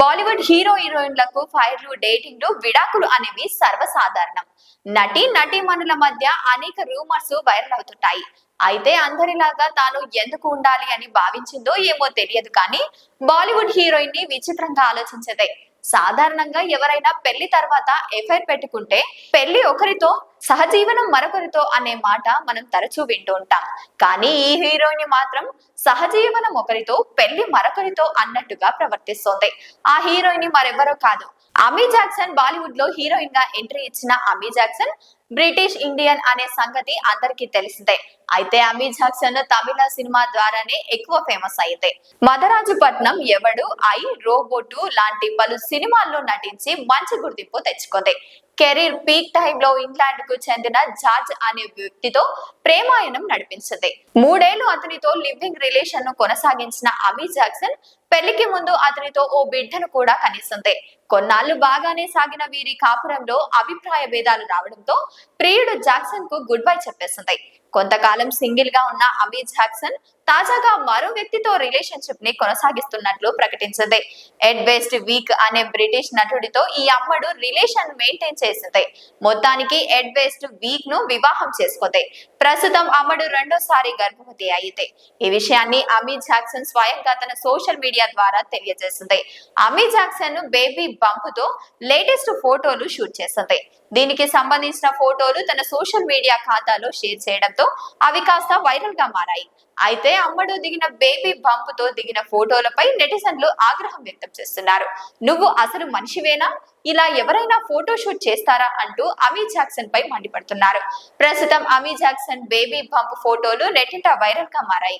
Bollywood hero హీరోయిన్లకు ఫైర్లు డేటింగ్లు విడాకులు అనేవి సర్వసాధారణం. నటి నటీమణుల మధ్య అనేక రూమర్స్ వైరల్ అవుతుంటాయి. అయితే అందరిలాగా తాను ఎందుకు ఉండాలి అని భావించిందో ఏమో తెలియదు కానీ బాలీవుడ్ హీరోయిన్ని విచిత్రంగా ఆలోచించదే. సాధారణంగా ఎవరైనా పెళ్ళి తర్వాత ఎఫ్ఐఆర్ పెట్టుకుంటే పెళ్ళి ఒకరితో సహజీవనం మరొకరితో అనే మాట మనం తరచూ వింటూ ఉంటాం. కానీ ఈ హీరోయిన్ మాత్రం సహజీవనం ఒకరితో పెళ్ళి మరొకరితో అన్నట్టుగా ప్రవర్తిస్తోంది. ఆ హీరోయిన్ మరెవరో కాదు. అమీ జాక్సన్ బాలీవుడ్లో హీరోయిన్గా ఎంట్రీ ఇచ్చిన అమీ జాక్సన్ బ్రిటిష్ ఇండియన్ అనే సంగతి అందరికీ తెలిసిందే. అయితే అమీ జాక్సన్ తమిళ సినిమా ద్వారానే ఎక్కువ ఫేమస్ అయింది మదరాజుపట్నం ఎవడు ఐ రోబోటు లాంటి పలు సినిమాల్లో నటించి మంచి గుర్తింపు తెచ్చుకుంది. కెరీర్ పీక్ టైంలో ఇంగ్లాండ్కు చెందిన జార్జ్ అనే వ్యక్తితో ప్రేమాయణం నడిపించింది. మూడేళ్ళు అతనితో లివింగ్ రిలేషన్ను కొనసాగించిన అమీ జాక్సన్ పెళ్ళికి ముందు అతనితో ఓ బిడ్డను కూడా కనిస్తుంది. కొన్నాళ్ళు బాగానే సాగిన వీరి కాపురంలో అభిప్రాయ భేదాలు రావడంతో ప్రియుడు జాక్సన్కు గుడ్ బై చెప్పేసింది. కొంతకాలం సింగిల్గా ఉన్న అమీ జాక్సన్ తాజాగా మరో వ్యక్తితో రిలేషన్షిప్ని కొనసాగిస్తున్నట్లు ప్రకటించింది. ఎడ్ వెస్ట్ వీక్ అనే బ్రిటిష్ నటుడితో ఈ అమ్మడు రిలేషన్ మెయింటైన్ చేసింది. మొత్తానికి ఎడ్ వెస్ట్ వీక్ను వివాహం చేసుకుంది. ప్రస్తుతం అమ్మడు రెండోసారి గర్భవతి అయింది. ఈ విషయాన్ని అమీ జాక్సన్ స్వయంగా తన సోషల్ మీడియా ద్వారా తెలియజేసింది. అమీ జాక్సన్ బేబీ బంపుతో లేటెస్ట్ ఫోటోలు షూట్ చేసింది. దీనికి సంబంధించిన ఫోటోలు తన సోషల్ మీడియా ఖాతాలో షేర్ చేయడంతో అవి కాస్త వైరల్గా మారాయి. అయితే అమ్మడు దిగిన బేబీ బంప్తో దిగిన ఫోటోలపై నెటిజన్లు ఆగ్రహం వ్యక్తం చేస్తున్నారు. నువ్వు అసలు మనిషివేనా? ఇలా ఎవరైనా ఫోటో షూట్ చేస్తారా అంటూ అమీ జాక్సన్ పై మండిపడుతున్నారు. ప్రస్తుతం అమీ జాక్సన్ బేబీ బంప్ ఫోటోలు నెటింట వైరల్గా మారాయి.